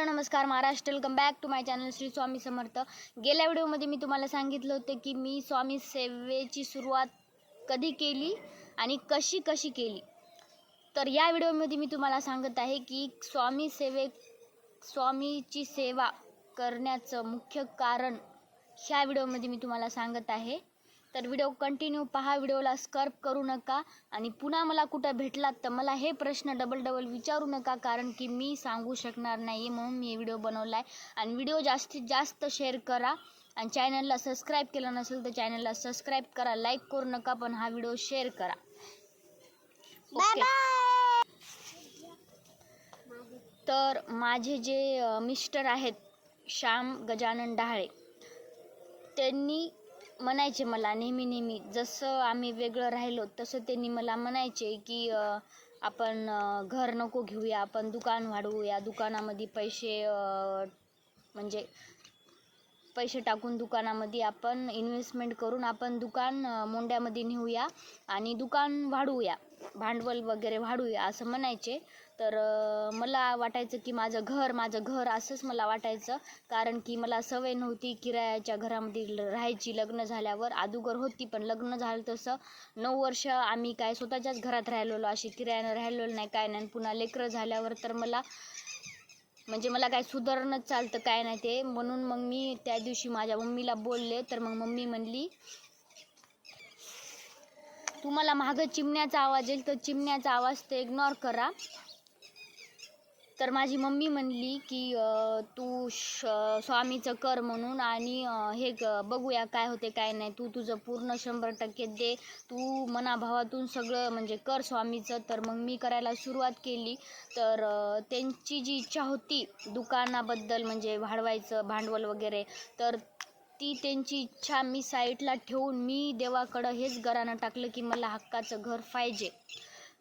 Hello नमस्कार. Maharashtra welcome back to my channel Shri Swami Samarth. गेल्या व्हिडिओमध्ये मी तुम्हाला सांगितलं होतं की मी स्वामी सेवेची सुरुवात कधी केली आणि कशी कशी केली. तर या व्हिडिओमध्ये मी तुम्हाला सांगत आहे की स्वामी सेवे स्वामीची सेवा करण्याचं मुख्य कारण ह्या व्हिडिओमध्ये मी तुम्हाला सांगत आहे. तर व्हिडिओ कंटिन्यू पहा. व्हिडिओला स्कर्प करू नका. आणि पुन्हा मला कुठं भेटलात तर मला हे प्रश्न डबल डबल विचारू नका. कारण की मी सांगू शकणार नाही म्हणून मी व्हिडिओ बनवला आहे आणि व्हिडिओ जास्तीत जास्त शेअर करा. आणि चॅनलला सबस्क्राईब केलं नसेल तर चॅनलला सबस्क्राईब करा. लाईक करू नका पण हा व्हिडिओ शेअर करा. ओके तर माझे जे मिस्टर आहेत श्याम गजानन डहाळे त्यांनी म्हणायचे मला नेहमी नेहमी. जसं आम्ही वेगळं राहिलो तसं त्यांनी मला म्हणायचे की आपण घर नको घेऊया आपण दुकान वाढवूया. दुकानामध्ये पैसे म्हणजे पैसे टाकून दुकानामध्ये आपण इन्व्हेस्टमेंट करून आपण दुकान मोंड्यामध्ये नेऊया आणि दुकान वाढवूया. भांडवल वगैरे वाढूया असं म्हणायचे. तर मला वाटायचं की माझं घर माझं घर असंच मला वाटायचं. कारण की मला सवय नव्हती किरायाच्या घरामध्ये राहायची लग्न झाल्यावर. अगोदर होती पण लग्न झालं तसं. नऊ वर्ष आम्ही काय स्वतःच्याच घरात राहिलेलो अशी किरायानं राहिलेलो नाही काय नाही. पुन्हा लेकरं झाल्यावर तर मला म्हणजे मला काय सुधारणंच चालतं काय नाही ते. म्हणून मग मी त्या दिवशी माझ्या मम्मीला बोलले. तर मग मम्मी म्हणली तुम्हाला मागं चिमण्याचा आवाज येईल तर चिमण्याचा आवाज ते इग्नोर करा. तर माझी मम्मी म्हणली की तू श स्वामीचं कर म्हणून आणि हे ग- बघूया काय होते काय नाही. तू तुझं पूर्ण शंभर टक्के दे. तू मनाभावातून सगळं म्हणजे कर स्वामीचं. तर मग मी करायला सुरुवात केली. तर त्यांची जी इच्छा होती दुकानाबद्दल म्हणजे वाढवायचं भांडवल वगैरे तर ती त्यांची इच्छा मी साईडला ठेवून मी देवाकडं हेच गरानं टाकलं की मला हक्काचं घर पाहिजे.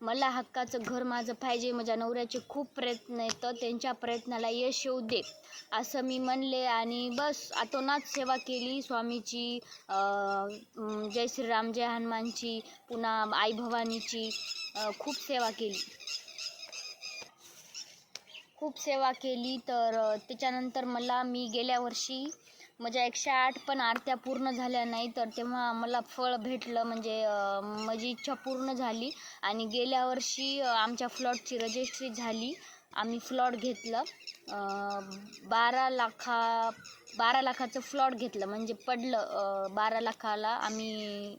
मला हक्काचं घर माझं पाहिजे. माझ्या नवऱ्याचे खूप प्रयत्न आहेत तर त्यांच्या प्रयत्नाला यश येऊ दे असं मी म्हणले आणि बस आतोनात सेवा केली. स्वामीची जय श्रीराम जय हनुमानची पुन्हा आई भवानीची खूप सेवा केली. खूप सेवा केली. तर त्याच्यानंतर मला मी गेल्या वर्षी माझ्या एकशे आठ पण आरत्या पूर्ण झाल्या नाही तर तेव्हा मला फळ भेटलं. म्हणजे माझी इच्छा पूर्ण झाली. आणि गेल्या वर्षी आमच्या फ्लॉटची रजिस्ट्री झाली. आम्ही फ्लॉट घेतलं. बारा लाखा बारा लाखाचं फ्लॉट घेतलं. म्हणजे पडलं बारा लाखाला. आम्ही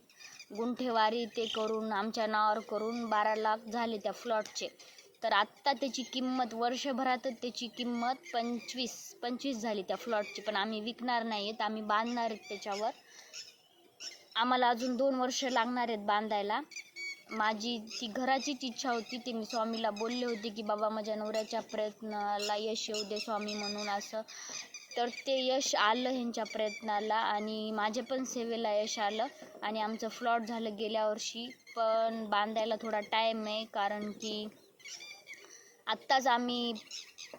गुंठेवारी ते करून आमच्या नावावर करून बारा लाख झाले त्या फ्लॉटचे. तर आत्ता त्याची किंमत वर्षभरातच त्याची किंमत पंचवीस पंचवीस झाली त्या फ्लॉटची. पण आम्ही विकणार नाही आहेत आम्ही बांधणार आहेत त्याच्यावर. आम्हाला अजून दोन वर्ष लागणार आहेत बांधायला. माझी ती घराचीच इच्छा होती ती मी स्वामीला बोलले होते की बाबा माझ्या नवऱ्याच्या प्रयत्नाला यश येऊ दे स्वामी म्हणून असं. तर ते यश आलं ह्यांच्या प्रयत्नाला आणि माझ्या पण सेवेला यश आलं. आणि आमचं फ्लॉट झालं गेल्या वर्षी. पण बांधायला थोडा टाईम आहे कारण की आत्ताच आम्ही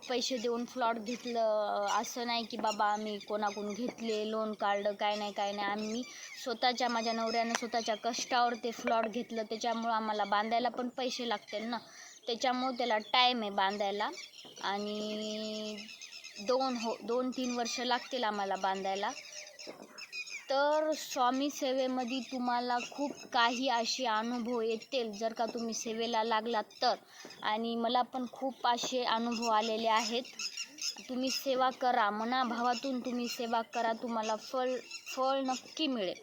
पैसे देऊन फ्लॉट घेतलं. असं नाही की बाबा आम्ही कोणाकडून घेतले लोन काढलं काय नाही काय नाही. आम्ही स्वतःच्या माझ्या नवऱ्यानं स्वतःच्या कष्टावर ते फ्लॉट घेतलं. त्याच्यामुळं आम्हाला बांधायला पण पैसे लागतील ना. त्याच्यामुळं त्याला टाईम आहे बांधायला. आणि दोन हो दोन तीन वर्ष लागतील आम्हाला बांधायला. तर स्वामी सेवेमध्ये तुम्हाला खूप काही असे अनुभव येतील. जर का तुम्ही सेवेला लागलात तर. आणि मला पण खूप असे अनुभव आलेले आहेत. तुम्ही सेवा करा. मनाभावातून तुम्ही सेवा करा. तुम्हाला फळ फळ नक्की मिळेल.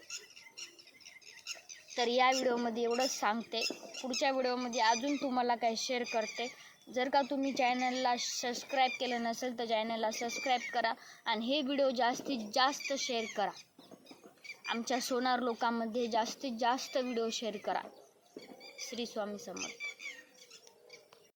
तर या व्हिडिओमध्ये एवढंच सांगते. पुढच्या व्हिडिओमध्ये अजून तुम्हाला काय शेअर करते. जर का तुम्ही चॅनलला सबस्क्राईब केलं नसेल तर चॅनलला सबस्क्राईब करा. आणि हे व्हिडिओ जास्तीत जास्त शेअर करा. आमच्या सोनार लोकांमध्ये जास्तीत जास्त व्हिडिओ शेअर करा. श्री स्वामी समर्थ.